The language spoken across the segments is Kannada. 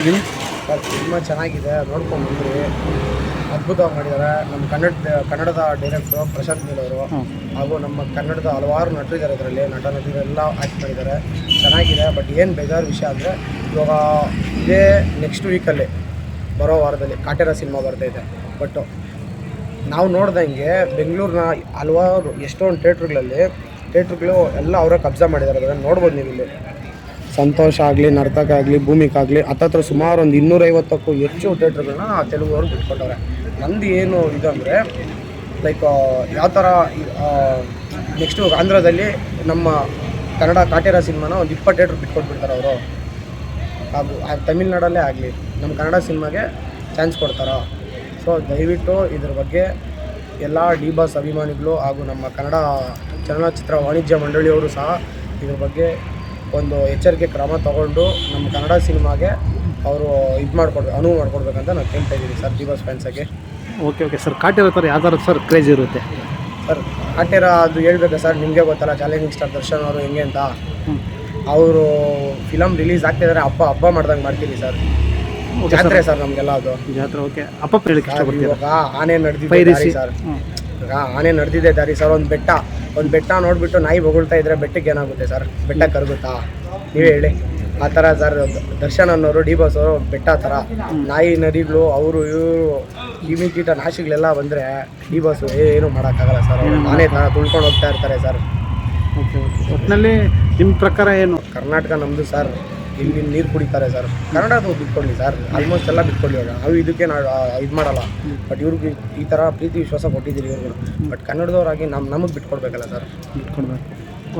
ಸರ್ ಸಿನಿಮಾ ಚೆನ್ನಾಗಿದೆ ನೋಡ್ಕೊಂಡು ಬಂದ್ರಿ ಅದ್ಭುತವಾಗಿ ಮಾಡಿದ್ದಾರೆ ನಮ್ಮ ಕನ್ನಡ ಕನ್ನಡದ ಡೈರೆಕ್ಟ್ರು ಪ್ರಶಾಂತ್ ನೀಲ್ ಅವರು. ಹಾಗೂ ನಮ್ಮ ಕನ್ನಡದ ಹಲವಾರು ನಟರಿದ್ದಾರೆ ಅದರಲ್ಲಿ ನಟ ನಟಿಗಳೆಲ್ಲ ಆ್ಯಕ್ಟ್ ಮಾಡಿದ್ದಾರೆ. ಚೆನ್ನಾಗಿದೆ ಬಟ್ ಏನು ಬೇಜಾರು ವಿಷಯ ಅಂದರೆ ಇವಾಗ ಇದೇ ನೆಕ್ಸ್ಟ್ ವೀಕಲ್ಲಿ ಬರೋ ವಾರದಲ್ಲಿ ಕಾಟೇರ ಸಿನಿಮಾ ಬರ್ತೈತೆ ಬಟ್ ನಾವು ನೋಡ್ದಂಗೆ ಬೆಂಗಳೂರಿನ ಹಲವಾರು ಎಷ್ಟೊಂದು ಥಿಯೇಟ್ರ್ಗಳಲ್ಲಿ ಥಿಯೇಟ್ರ್ಗಳು ಎಲ್ಲ ಅವರೇ ಕಬ್ಜಾ ಮಾಡಿದ್ದಾರೆ. ಅದನ್ನು ನೋಡ್ಬೋದು ನೀವು ಇಲ್ಲಿ. ಸಂತೋಷ್ ಆಗಲಿ, ನರ್ತಕ ಆಗಲಿ ಭೂಮಿಕಾಗಲಿ ಹತ್ತತ್ರ ಸುಮಾರು ಒಂದು ಇನ್ನೂರೈವತ್ತಕ್ಕೂ ಹೆಚ್ಚು ಥಿಯೇಟ್ರ್ಗಳನ್ನ ತೆಲುಗುವರು ಬಿಟ್ಕೊಟ್ಟವ್ರೆ. ನಂದು ಏನು ಇದಂದರೆ ಲೈಕ್ ಯಾವ ಥರ ನೆಕ್ಸ್ಟು ಆಂಧ್ರದಲ್ಲಿ ನಮ್ಮ ಕನ್ನಡ ಕಾಟೇರ ಸಿನಿಮಾನ ಒಂದು ಇಪ್ಪತ್ತು ಥಿಯೇಟ್ರ್ ಬಿಟ್ಕೊಟ್ಬಿಡ್ತಾರೆ ಅವರು. ಹಾಗೂ ತಮಿಳ್ನಾಡಲ್ಲೇ ಆಗಲಿ ನಮ್ಮ ಕನ್ನಡ ಸಿನಿಮಾಗೆ ಚಾನ್ಸ್ ಕೊಡ್ತಾರೋ? ಸೊ ದಯವಿಟ್ಟು ಇದ್ರ ಬಗ್ಗೆ ಎಲ್ಲ ಡಿ ಬಾಸ್ ಅಭಿಮಾನಿಗಳು ಹಾಗೂ ನಮ್ಮ ಕನ್ನಡ ಚಲನಚಿತ್ರ ವಾಣಿಜ್ಯ ಮಂಡಳಿಯವರು ಸಹ ಇದ್ರ ಬಗ್ಗೆ ಒಂದು ಎಚ್ಚರಿಕೆ ಕ್ರಮ ತಗೊಂಡು ನಮ್ಮ ಕನ್ನಡ ಸಿನಿಮಾಗೆ ಅವರು ಇದು ಮಾಡ್ಕೊಡ್ಬೇಕು ಅನುವು ಮಾಡ್ಕೊಡ್ಬೇಕಂತ ನಾನು ಕೇಳ್ತಾ ಇದ್ದೀನಿ ಸರ್ ಜೀವಸ್ ಫ್ಯಾನ್ಸಾಗೆ ಓಕೆ ಓಕೆ ಸರ್ ಕಾಟಿರೋ ಥರ ಯಾವ ಥರ ಸರ್ ಕ್ರೇಜ್ ಇರುತ್ತೆ? ಸರ್ ಕಾಟೇರ ಅದು ಹೇಳ್ಬೇಕಾ ಸರ್ ನಿಮಗೆ ಗೊತ್ತಲ್ಲ ಚಾಲೆಂಜಿಂಗ್ ಸ್ಟಾರ್ ದರ್ಶನ್ ಅವರು ಹೆಂಗೆ ಅಂತ? ಅವರು ಫಿಲಮ್ ರಿಲೀಸ್ ಆಗ್ತಿದ್ದಾರೆ ಹಬ್ಬ ಹಬ್ಬ ಮಾಡ್ದಂಗೆ ಮಾಡ್ತೀವಿ ಸರ್ ಜಾತ್ರೆ ಸರ್ ನಮಗೆಲ್ಲ ಅದು. ಜಾತ್ರೆ ಓಕೆ ಅಪ್ಪ ಆನೆ ನಡೆದಿದೆ ಸರ್ ಆನೆ ನಡೆದಿದೆ ದಾರಿ ಸರ್ ಒಂದು ಬೆಟ್ಟ ಒಂದು ಬೆಟ್ಟ ನೋಡ್ಬಿಟ್ಟು ನಾಯಿ ಬೊಗಳ್ತಾ ಇದ್ರೆ ಬೆಟ್ಟಕ್ಕೆ ಏನಾಗುತ್ತೆ ಸರ್? ಬೆಟ್ಟ ಕರಗುತ್ತಾ? ನೀವೇ ಹೇಳಿ. ಆ ಥರ ಸರ್ ದರ್ಶನ್ ಅನ್ನೋರು ಡಿ ಬಾಸ್ ಅವರು ಬೆಟ್ಟ ಥರ. ನಾಯಿ ನರಿಗಳು ಅವರು ಇವರು ಕಿಮಿ ಕೀಟ ನಾಶಿಗಳೆಲ್ಲ ಬಂದರೆ ಡಿ ಬಾಸು ಏನು ಮಾಡೋಕ್ಕಾಗಲ್ಲ ಸರ್ ಅವ್ರು. ಆನೆ ಥರ ತುಳ್ಕೊಂಡು ಹೋಗ್ತಾ ಇರ್ತಾರೆ ಸರ್. Okay okay. ಒಟ್ಟಿನಲ್ಲಿ ನಿಮ್ಮ ಪ್ರಕಾರ ಏನು? ಕರ್ನಾಟಕ ನಮ್ಮದು ಸರ್ ಇಲ್ಲಿ ನೀರು ಕುಡಿತಾರೆ ಸರ್. ಕನ್ನಡ ಬಿಟ್ಕೊಳ್ಳಿ ಸರ್. ಆಲ್ಮೋಸ್ಟ್ ಎಲ್ಲ ಬಿಟ್ಕೊಳ್ಳಿ ಇವಾಗ. ನಾವು ಇದಕ್ಕೆ ನಾವು ಇದು ಮಾಡಲ್ಲ. ಬಟ್ ಇವ್ರಿಗೆ ಈ ಥರ ಪ್ರೀತಿ ವಿಶ್ವಾಸ ಕೊಟ್ಟಿದ್ದೀರಿ ಇವ್ರಿಗೂ ಬಟ್ ಕನ್ನಡದವರಾಗಿ ನಮ್ಮ ನಮಗೆ ಬಿಟ್ಕೊಡ್ಬೇಕಲ್ಲ ಸರ್. ಬಿಟ್ಕೊಡ್ಬೇಕು.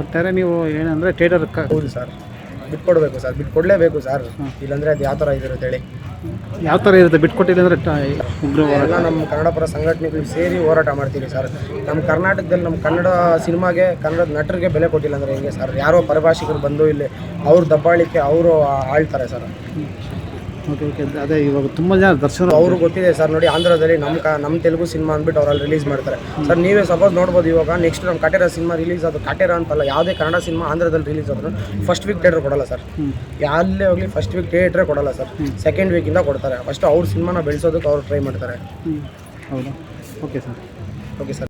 ಒಟ್ಟಾರೆ ನೀವು ಏನಂದರೆ ಥಿಯೇಟರ್ ಹೌದು ಸರ್. ಬಿಟ್ಕೊಡ್ಬೇಕು ಸರ್ ಬಿಟ್ಕೊಡ್ಲೇಬೇಕು ಸರ್. ಇಲ್ಲಾಂದರೆ ಅದು ಯಾವ ಥರ ಇದಿರುತ್ತೆ ಹೇಳಿ. ಯಾವ ಥರ ಇರುತ್ತೆ? ಬಿಟ್ಕೊಟ್ಟಿಲ್ಲ ಅಂದರೆ ಎಲ್ಲ ನಮ್ಮ ಕನ್ನಡ ಪರ ಸಂಘಟನೆಗಳು ಸೇರಿ ಹೋರಾಟ ಮಾಡ್ತೀವಿ ಸರ್. ನಮ್ಮ ಕರ್ನಾಟಕದಲ್ಲಿ ನಮ್ಮ ಕನ್ನಡ ಸಿನಿಮಾಗೆ ಕನ್ನಡ ನಟರಿಗೆ ಬೆಲೆ ಕೊಟ್ಟಿಲ್ಲ ಅಂದರೆ ಹೆಂಗೆ ಸರ್? ಯಾರೋ ಪರಭಾಷಿಕರು ಬಂದು ಇಲ್ಲಿ ಅವ್ರ ದಬ್ಬಾಳಿಕೆ ಅವರು ಆಳ್ತಾರೆ ಸರ್. ಓಕೆ ಓಕೆ ಅದೇ ಇವಾಗ ತುಂಬ ಜನ ದರ್ಶನ ಅವರು ಗೊತ್ತಿದೆ ಸರ್ ನೋಡಿ ಆಂಧ್ರದಲ್ಲಿ ನಮ್ಮ ಕ ನಮ್ಮ ತೆಲುಗು ಸಿನಿಮಾ ಅಂದ್ಬಿಟ್ಟು ಅವರಲ್ಲಿ ರಿಲೀಸ್ ಮಾಡ್ತಾರೆ. ಸರ್ ನೀವೇ ಸಪೋಸ್ ನೋಡ್ಬೋದು ಇವಾಗ ನೆಕ್ಸ್ಟ್ ನಮ್ಮ ಕಟೇರ ಸಿನಿಮಾ ರಿಲೀಸ್ ಅದು ಕಟೇರ ಅಂತಲ್ಲ ಯಾವುದೇ ಕನ್ನಡ ಸಿನಿಮಾ ಆಂಧ್ರದಲ್ಲಿ ರಿಲೀಸ್ ಆದ್ರೂ ಫಸ್ಟ್ ವೀಕ್ ಥಿಯೇಟರ್ ಕೊಡಲ್ಲ ಸರ್. ಯಾಲ್ಲೇ ಎಲ್ಲೇ ಹೋಗಲಿ ಫಸ್ಟ್ ವೀಕ್ ಥಿಯೇಟ್ರೇ ಕೊಡಲ್ಲ ಸರ್. ಸೆಕೆಂಡ್ ವೀಕಿಂದ ಕೊಡ್ತಾರೆ. ಫಸ್ಟ್ ಅವ್ರ ಸಿನಿಮಾನ ಬೆಳೆಸೋದಕ್ಕೆ ಅವ್ರು ಟ್ರೈ ಮಾಡ್ತಾರೆ. ಹೌದಾ? Okay sir okay sir